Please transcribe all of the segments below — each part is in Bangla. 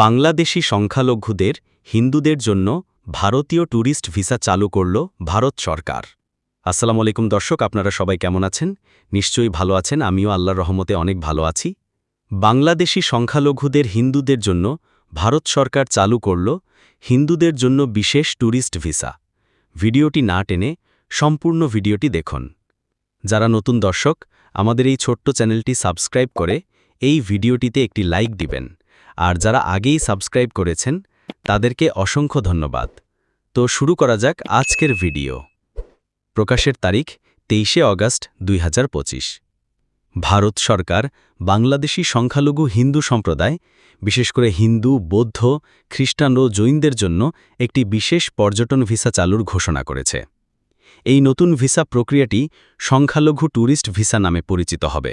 বাংলাদেশি সংখ্যালঘুদের, হিন্দুদের জন্য ভারতীয় ট্যুরিস্ট ভিসা চালু করল ভারত সরকার। আসসালামু আলাইকুম দর্শক, আপনারা সবাই কেমন আছেন? নিশ্চয়ই ভালো আছেন, আমিও আল্লাহর রহমতে অনেক ভালো আছি। বাংলাদেশি সংখ্যালঘুদের, হিন্দুদের জন্য ভারত সরকার চালু করল হিন্দুদের জন্য বিশেষ ট্যুরিস্ট ভিসা। ভিডিওটি না টেনে সম্পূর্ণ ভিডিওটি দেখুন। যারা নতুন দর্শক, আমাদের এই ছোট্ট চ্যানেলটি সাবস্ক্রাইব করে এই ভিডিওটিতে একটি লাইক দিবেন। আর যারা আগেই সাবস্ক্রাইব করেছেন, তাদেরকে অসংখ্য ধন্যবাদ। তো শুরু করা যাক আজকের ভিডিও। প্রকাশের তারিখ তেইশে অগাস্ট দুই ভারত সরকার বাংলাদেশি সংখ্যালঘু হিন্দু সম্প্রদায়, বিশেষ করে হিন্দু, বৌদ্ধ, খ্রিস্টান ও জৈনদের জন্য একটি বিশেষ পর্যটন ভিসা চালুর ঘোষণা করেছে। এই নতুন ভিসা প্রক্রিয়াটি সংখ্যালঘু ট্যুরিস্ট ভিসা নামে পরিচিত হবে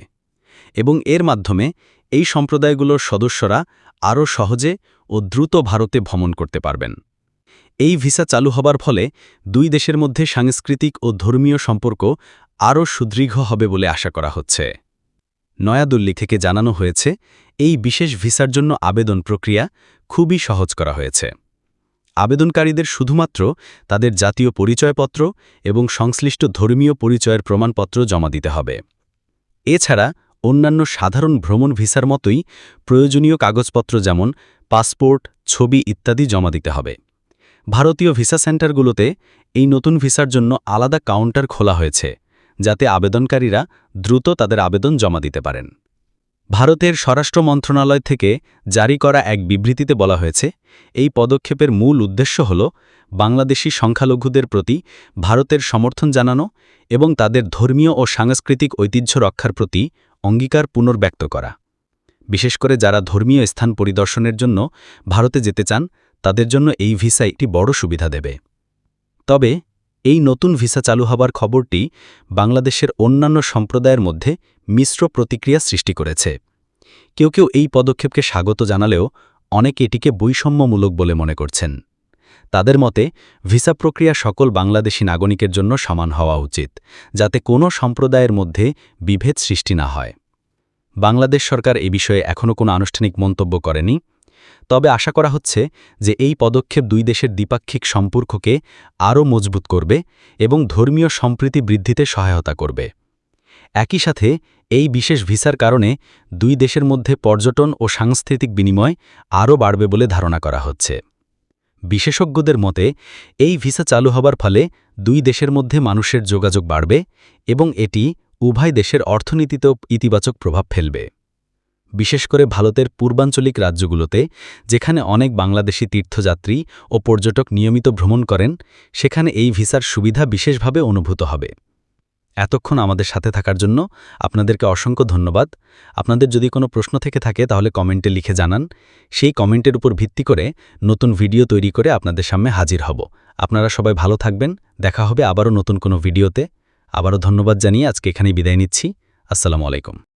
এবং এর মাধ্যমে এই সম্প্রদায়গুলোর সদস্যরা আরও সহজে ও দ্রুত ভারতে ভ্রমণ করতে পারবেন। এই ভিসা চালু হবার ফলে দুই দেশের মধ্যে সাংস্কৃতিক ও ধর্মীয় সম্পর্ক আরও সুদৃঢ় হবে বলে আশা করা হচ্ছে। নয়াদিল্লি থেকে জানানো হয়েছে, এই বিশেষ ভিসার জন্য আবেদন প্রক্রিয়া খুবই সহজ করা হয়েছে। আবেদনকারীদের শুধুমাত্র তাদের জাতীয় পরিচয়পত্র এবং সংশ্লিষ্ট ধর্মীয় পরিচয়ের প্রমাণপত্র জমা দিতে হবে। এছাড়া অন্যান্য সাধারণ ভ্রমণ ভিসার মতোই প্রয়োজনীয় কাগজপত্র যেমন পাসপোর্ট, ছবি ইত্যাদি জমা দিতে হবে। ভারতীয় ভিসা সেন্টারগুলোতে এই নতুন ভিসার জন্য আলাদা কাউন্টার খোলা হয়েছে, যাতে আবেদনকারীরা দ্রুত তাদের আবেদন জমা দিতে পারেন। ভারতের স্বরাষ্ট্র মন্ত্রণালয় থেকে জারি করা এক বিবৃতিতে বলা হয়েছে, এই পদক্ষেপের মূল উদ্দেশ্য হল বাংলাদেশি সংখ্যালঘুদের প্রতি ভারতের সমর্থন জানানো এবং তাদের ধর্মীয় ও সাংস্কৃতিক ঐতিহ্য রক্ষার প্রতি অঙ্গীকার পুনর্ব্যক্ত করা। বিশেষ করে যারা ধর্মীয় স্থান পরিদর্শনের জন্য ভারতে যেতে চান, তাদের জন্য এই ভিসা একটি বড় সুবিধা দেবে। তবে, এই নতুন ভিসা চালু হবার খবরটি বাংলাদেশের অন্যান্য সম্প্রদায়ের মধ্যে মিশ্র প্রতিক্রিয়া সৃষ্টি করেছে। কেউ কেউ এই পদক্ষেপকে স্বাগত জানালেও অনেকে এটিকে বৈষম্যমূলক বলে মনে করছেন। তাদের মতে, ভিসা প্রক্রিয়া সকল বাংলাদেশি নাগরিকের জন্য সমান হওয়া উচিত, যাতে কোনো সম্প্রদায়ের মধ্যে বিভেদ সৃষ্টি না হয়। বাংলাদেশ সরকার এ বিষয়ে এখনও কোনো আনুষ্ঠানিক মন্তব্য করেনি। তবে আশা করা হচ্ছে যে এই পদক্ষেপ দুই দেশের দ্বিপাক্ষিক সম্পর্ককে আরও মজবুত করবে এবং ধর্মীয় সম্প্রীতি বৃদ্ধিতে সহায়তা করবে। একই সাথে, এই বিশেষ ভিসার কারণে দুই দেশের মধ্যে পর্যটন ও সাংস্কৃতিক বিনিময় আরও বাড়বে বলে ধারণা করা হচ্ছে। বিশেষজ্ঞদের মতে, এই ভিসা চালু হবার ফলে দুই দেশের মধ্যে মানুষের যোগাযোগ বাড়বে এবং এটি উভয় দেশের অর্থনীতিতেও ইতিবাচক প্রভাব ফেলবে। বিশেষ করে ভারতের পূর্বাঞ্চলিক রাজ্যগুলোতে, যেখানে অনেক বাংলাদেশি তীর্থযাত্রী ও পর্যটক নিয়মিত ভ্রমণ করেন, সেখানে এই ভিসার সুবিধা বিশেষভাবে অনুভূত হবে। এতক্ষণ আমাদের সাথে থাকার জন্য আপনাদেরকে অসংখ্য ধন্যবাদ। আপনাদের যদি কোনো প্রশ্ন থেকে থাকে তাহলে কমেন্টে লিখে জানান। সেই কমেন্টের উপর ভিত্তি করে নতুন ভিডিও তৈরি করে আপনাদের সামনে হাজির হব। আপনারা সবাই ভালো থাকবেন। দেখা হবে আবারও নতুন কোনো ভিডিওতে। আবারও ধন্যবাদ জানিয়ে আজকে এখানেই বিদায় নিচ্ছি। আসসালামু আলাইকুম।